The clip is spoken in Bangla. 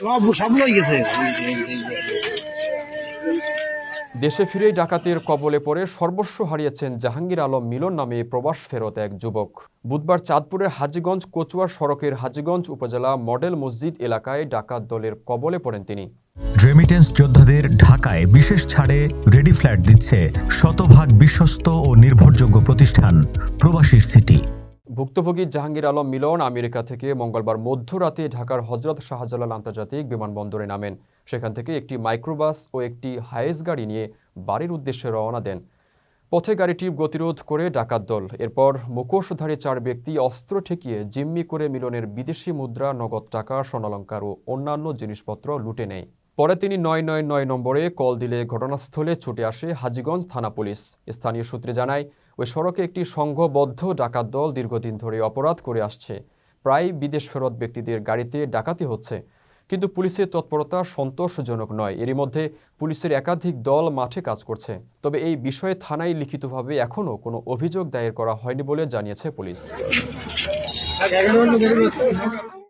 সব সব লই গেছে। দেশে ফিরেই ডাকাতের কবলে পড়ে সর্বস্ব হারিয়েছেন জাহাঙ্গীর আলম মিলন নামে প্রবাস ফেরত এক যুবক। বুধবার চাঁদপুরের হাজীগঞ্জ কচুয়া সড়কের হাজীগঞ্জ উপজেলা মডেল মসজিদ এলাকায় ডাকাত দলের কবলে পড়েন তিনি। রেমিটেন্স যোদ্ধাদের ঢাকায় বিশেষ ছাড়ে রেডি ফ্ল্যাট দিচ্ছে শতভাগ বিশ্বস্ত ও নির্ভরযোগ্য প্রতিষ্ঠান প্রবাসীর সিটি। ভুক্তভোগী জাহাঙ্গীর আলম মিলন আমেরিকা থেকে মঙ্গলবার মধ্যরাতে ঢাকার হজরত শাহজালাল আন্তর্জাতিক বিমানবন্দরে নামেন। সেখান থেকে একটি মাইক্রোবাস ও একটি হায়েস গাড়ি নিয়ে বাড়ির উদ্দেশ্যে রওনা দেন। পথে গাড়িটির গতিরোধ করে ডাকাত দল। এরপর মুখোশধারী চার ব্যক্তি অস্ত্র ঠেকিয়ে জিম্মি করে মিলনের বিদেশি মুদ্রা, নগদ টাকা, স্বর্ণালঙ্কার ও অন্যান্য জিনিসপত্র লুটে নেয়। পরে তিনি নয় নয় নয় নম্বরে কল দিলে ঘটনাস্থলে ছুটে আসে হাজীগঞ্জ থানা পুলিশ। স্থানীয় সূত্রে জানায় ওই সড়কে একটি সংঘবদ্ধ ডাকাত দল দীর্ঘদিন ধরে অপরাধ করে আসছে। প্রায় বিদেশ ফেরত ব্যক্তিদের গাড়িতে ডাকাতি হচ্ছে। কিন্তু পুলিশের তৎপরতা সন্তোষজনক নয়। এরই মধ্যে পুলিশের একাধিক দল মাঠে কাজ করছে। তবে এই বিষয়ে থানায় লিখিতভাবে এখনও কোনো অভিযোগ দায়ের করা হয়নি বলে জানিয়েছে পুলিশ।